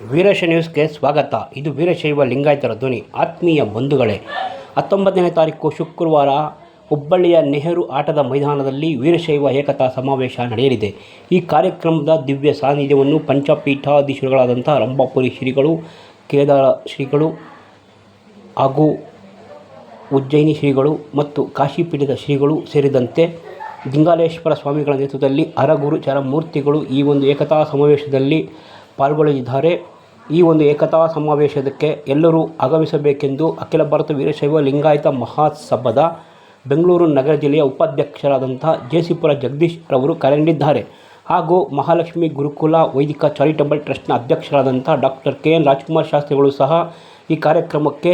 ವೀರಶ ನ್ಯೂಸ್ಗೆ ಸ್ವಾಗತ. ಇದು ವೀರಶೈವ ಲಿಂಗಾಯತರ ಧ್ವನಿ. ಆತ್ಮೀಯ ಬಂಧುಗಳೇ, ಹತ್ತೊಂಬತ್ತನೇ ತಾರೀಕು ಶುಕ್ರವಾರ ಹುಬ್ಬಳ್ಳಿಯ ನೆಹರು ಆಟದ ಮೈದಾನದಲ್ಲಿ ವೀರಶೈವ ಏಕತಾ ಸಮಾವೇಶ ನಡೆಯಲಿದೆ. ಈ ಕಾರ್ಯಕ್ರಮದ ದಿವ್ಯ ಸಾನ್ನಿಧ್ಯವನ್ನು ಪಂಚಪೀಠಾಧೀಶರುಗಳಾದಂಥ ರಂಭಾಪುರಿ ಶ್ರೀಗಳು, ಕೇದಾರ ಶ್ರೀಗಳು ಹಾಗೂ ಉಜ್ಜಯಿನಿ ಶ್ರೀಗಳು ಮತ್ತು ಕಾಶಿಪೀಠದ ಶ್ರೀಗಳು ಸೇರಿದಂತೆ ಲಿಂಗಾಲೇಶ್ವರ ಸ್ವಾಮಿಗಳ ನೇತೃತ್ವದಲ್ಲಿ ಅರಗುರು ಚರಮೂರ್ತಿಗಳು ಈ ಒಂದು ಏಕತಾ ಸಮಾವೇಶದಲ್ಲಿ ಪಾಲ್ಗೊಳ್ಳಲಿದ್ದಾರೆ. ಈ ಒಂದು ಏಕತಾ ಸಮಾವೇಶಕ್ಕೆ ಎಲ್ಲರೂ ಆಗಮಿಸಬೇಕೆಂದು ಅಖಿಲ ಭಾರತ ವೀರಶೈವ ಲಿಂಗಾಯತ ಮಹಾಸಭಾದ ಬೆಂಗಳೂರು ನಗರ ಜಿಲ್ಲೆಯ ಉಪಾಧ್ಯಕ್ಷರಾದಂಥ ಜೇಸಿಪುರ ಜಗದೀಶ್ ರವರು ಕರೆ ನೀಡಿದ್ದಾರೆ ಹಾಗೂ ಮಹಾಲಕ್ಷ್ಮಿ ಗುರುಕುಲ ವೈದಿಕ ಚಾರಿಟಬಲ್ ಟ್ರಸ್ಟ್ನ ಅಧ್ಯಕ್ಷರಾದಂಥ ಡಾಕ್ಟರ್ ಕೆ ಎನ್ ರಾಜ್ಕುಮಾರ್ ಶಾಸ್ತ್ರಿಗಳು ಸಹ ಈ ಕಾರ್ಯಕ್ರಮಕ್ಕೆ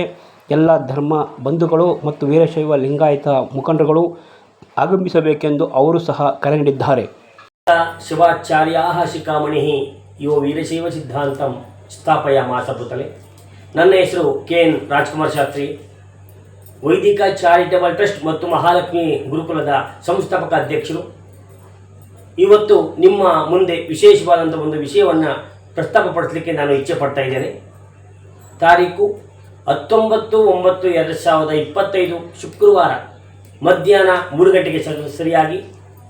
ಎಲ್ಲ ಧರ್ಮ ಬಂಧುಗಳು ಮತ್ತು ವೀರಶೈವ ಲಿಂಗಾಯತ ಮುಖಂಡರುಗಳು ಆಗಮಿಸಬೇಕೆಂದು ಅವರು ಸಹ ಕರೆ ನೀಡಿದ್ದಾರೆ. ಶಿವಾಚಾರ್ಯ ಶಿಖಾಮಣಿः ಯೋ ವೀರಶೈವ ಸಿದ್ಧಾಂತಂ ಸ್ಥಾಪಯ ಮಾಸಭೂತಲೆ. ನನ್ನ ಹೆಸರು ಕೆ ಎನ್ ರಾಜ್ಕುಮಾರ್ ಶಾಸ್ತ್ರಿ. ವೈದಿಕ ಚಾರಿಟಬಲ್ ಟ್ರಸ್ಟ್ ಮತ್ತು ಮಹಾಲಕ್ಷ್ಮಿ ಗುರುಕುಲದ ಸಂಸ್ಥಾಪಕ ಅಧ್ಯಕ್ಷರು. ಇವತ್ತು ನಿಮ್ಮ ಮುಂದೆ ವಿಶೇಷವಾದಂಥ ಒಂದು ವಿಷಯವನ್ನು ಪ್ರಸ್ತಾಪಪಡಿಸಲಿಕ್ಕೆ ನಾನು ಇಚ್ಛೆ ಪಡ್ತಾ ಇದ್ದೇನೆ. ತಾರೀಕು ಹತ್ತೊಂಬತ್ತು ಒಂಬತ್ತು ಎರಡು ಸಾವಿರದ ಇಪ್ಪತ್ತೈದು ಶುಕ್ರವಾರ ಮಧ್ಯಾಹ್ನ ಮೂರು ಗಂಟೆಗೆ ಸರಿ- ಸರಿಯಾಗಿ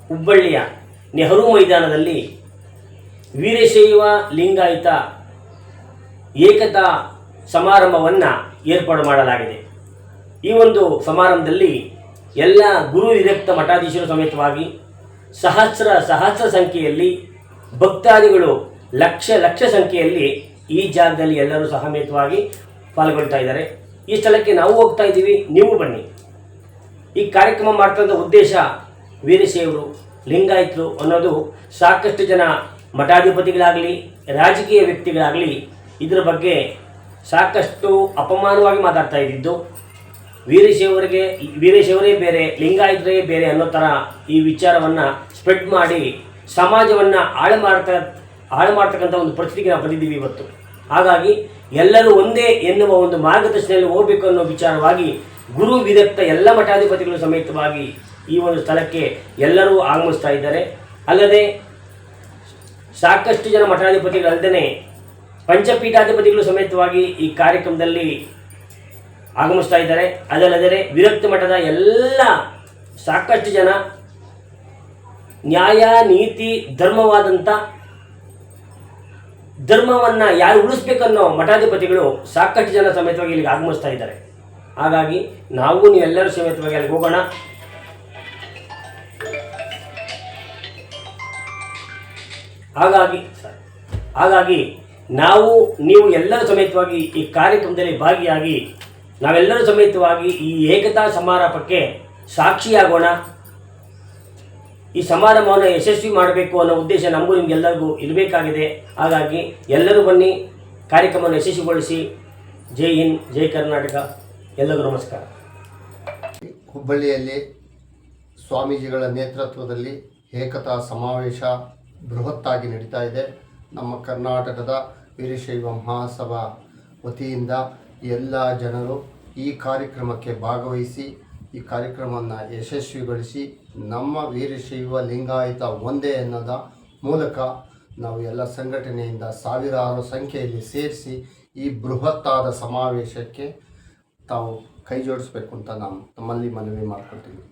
ಹುಬ್ಬಳ್ಳಿಯ ನೆಹರು ಮೈದಾನದಲ್ಲಿ ವೀರಶೈವ ಲಿಂಗಾಯಿತ ಏಕತಾ ಸಮಾರಂಭವನ್ನು ಏರ್ಪಾಡು ಮಾಡಲಾಗಿದೆ. ಈ ಒಂದು ಸಮಾರಂಭದಲ್ಲಿ ಎಲ್ಲ ಗುರು ವಿರಕ್ತ ಮಠಾಧೀಶರು ಸಮೇತವಾಗಿ ಸಹಸ್ರ ಸಹಸ್ರ ಸಂಖ್ಯೆಯಲ್ಲಿ ಭಕ್ತಾದಿಗಳು ಲಕ್ಷ ಲಕ್ಷ ಸಂಖ್ಯೆಯಲ್ಲಿ ಈ ಜಾಗದಲ್ಲಿ ಎಲ್ಲರೂ ಸಹಮೇತವಾಗಿ ಪಾಲ್ಗೊಳ್ತಾ ಇದ್ದಾರೆ. ಈ ಸ್ಥಳಕ್ಕೆ ನಾವು ಹೋಗ್ತಾ ಇದ್ದೀವಿ. ನೀವು ಬನ್ನಿ. ಈ ಕಾರ್ಯಕ್ರಮ ಮಾಡ್ತಕ್ಕಂಥ ಉದ್ದೇಶ ವೀರಶೈವರು, ಲಿಂಗಾಯತರು ಅನ್ನೋದು ಸಾಕಷ್ಟು ಜನ ಮಠಾಧಿಪತಿಗಳಾಗಲಿ, ರಾಜಕೀಯ ವ್ಯಕ್ತಿಗಳಾಗಲಿ ಇದರ ಬಗ್ಗೆ ಸಾಕಷ್ಟು ಅಪಮಾನವಾಗಿ ಮಾತಾಡ್ತಾ ಇದ್ದಿದ್ದು, ವೀರಶೈವರಿಗೆ, ವೀರಶೈವರೇ ಬೇರೆ, ಲಿಂಗಾಯತರೇ ಬೇರೆ ಅನ್ನೋ ಥರ ಈ ವಿಚಾರವನ್ನು ಸ್ಪ್ರೆಡ್ ಮಾಡಿ ಸಮಾಜವನ್ನು ಹಾಳು ಮಾಡ್ತಾ, ಹಾಳು ಮಾಡ್ತಕ್ಕಂಥ ಒಂದು ಪರಿಸ್ಥಿತಿಗೆ ನಾವು ಬಂದಿದ್ದೀವಿ ಇವತ್ತು. ಹಾಗಾಗಿ ಎಲ್ಲರೂ ಒಂದೇ ಎನ್ನುವ ಒಂದು ಮಾರ್ಗದರ್ಶನದಲ್ಲಿ ಹೋಗಬೇಕು ಅನ್ನೋ ವಿಚಾರವಾಗಿ ಗುರು ವಿದಕ್ತ ಎಲ್ಲ ಮಠಾಧಿಪತಿಗಳು ಸಮೇತವಾಗಿ ಈ ಒಂದು ಸ್ಥಳಕ್ಕೆ ಎಲ್ಲರೂ ಆಗಮಿಸ್ತಾ ಇದ್ದಾರೆ. ಅಲ್ಲದೆ ಸಾಕಷ್ಟು ಜನ ಮಠಾಧಿಪತಿಗಳಲ್ಲದೆ ಪಂಚಪೀಠಾಧಿಪತಿಗಳು ಸಮೇತವಾಗಿ ಈ ಕಾರ್ಯಕ್ರಮದಲ್ಲಿ ಆಗಮಿಸ್ತಾ ಇದ್ದಾರೆ. ಅದಲ್ಲದೆ ವಿರಕ್ತ ಮಠದ ಎಲ್ಲ ಸಾಕಷ್ಟು ಜನ ನ್ಯಾಯ, ನೀತಿ ಧರ್ಮವಾದಂಥ ಧರ್ಮವನ್ನು ಯಾರು ಉಳಿಸ್ಬೇಕನ್ನೋ ಮಠಾಧಿಪತಿಗಳು ಸಾಕಷ್ಟು ಜನ ಸಮೇತವಾಗಿ ಇಲ್ಲಿಗೆ ಆಗಮಿಸ್ತಾ ಇದ್ದಾರೆ. ಹಾಗಾಗಿ ನಾವು ನೀವೆಲ್ಲರೂ ಸಮೇತವಾಗಿ ಅಲ್ಲಿಗೆ ಹೋಗೋಣ. ಹಾಗಾಗಿ ಹಾಗಾಗಿ ನಾವು, ನೀವು ಎಲ್ಲರೂ ಸಮೇತವಾಗಿ ಈ ಕಾರ್ಯಕ್ರಮದಲ್ಲಿ ಭಾಗಿಯಾಗಿ, ನಾವೆಲ್ಲರೂ ಸಮೇತವಾಗಿ ಈ ಏಕತಾ ಸಮಾರಂಭಕ್ಕೆ ಸಾಕ್ಷಿಯಾಗೋಣ. ಈ ಸಮಾರಂಭವನ್ನು ಯಶಸ್ವಿ ಮಾಡಬೇಕು ಅನ್ನೋ ಉದ್ದೇಶ ನಮಗೂ ನಿಮಗೆಲ್ಲರಿಗೂ ಇರಬೇಕಾಗಿದೆ. ಹಾಗಾಗಿ ಎಲ್ಲರೂ ಬನ್ನಿ, ಕಾರ್ಯಕ್ರಮವನ್ನು ಯಶಸ್ವಿಗೊಳಿಸಿ. ಜೈ ಹಿಂದ್, ಜೈ ಕರ್ನಾಟಕ. ಎಲ್ಲರಿಗೂ ನಮಸ್ಕಾರ. ಹುಬ್ಬಳ್ಳಿಯಲ್ಲಿ ಸ್ವಾಮೀಜಿಗಳ ನೇತೃತ್ವದಲ್ಲಿ ಏಕತಾ ಸಮಾವೇಶ ಬೃಹತ್ತಾಗಿ ನಡೀತಾ ಇದೆ. ನಮ್ಮ ಕರ್ನಾಟಕದ ವೀರಶೈವ ಮಹಾಸಭಾ ವತಿಯಿಂದ ಎಲ್ಲ ಜನರು ಈ ಕಾರ್ಯಕ್ರಮಕ್ಕೆ ಭಾಗವಹಿಸಿ, ಈ ಕಾರ್ಯಕ್ರಮವನ್ನು ಯಶಸ್ವಿಗೊಳಿಸಿ, ನಮ್ಮ ವೀರಶೈವ ಲಿಂಗಾಯತ ಒಂದೇ ಅನ್ನೋದ ಮೂಲಕ ನಾವು ಎಲ್ಲ ಸಂಘಟನೆಯಿಂದ ಸಾವಿರಾರು ಸಂಖ್ಯೆಯಲ್ಲಿ ಸೇರಿಸಿ ಈ ಬೃಹತ್ತಾದ ಸಮಾವೇಶಕ್ಕೆ ತಾವು ಕೈ ಜೋಡಿಸ್ಬೇಕು ಅಂತ ನಾನು ನಮ್ಮಲ್ಲಿ ಮನವಿ ಮಾಡ್ಕೊಳ್ತೀವಿ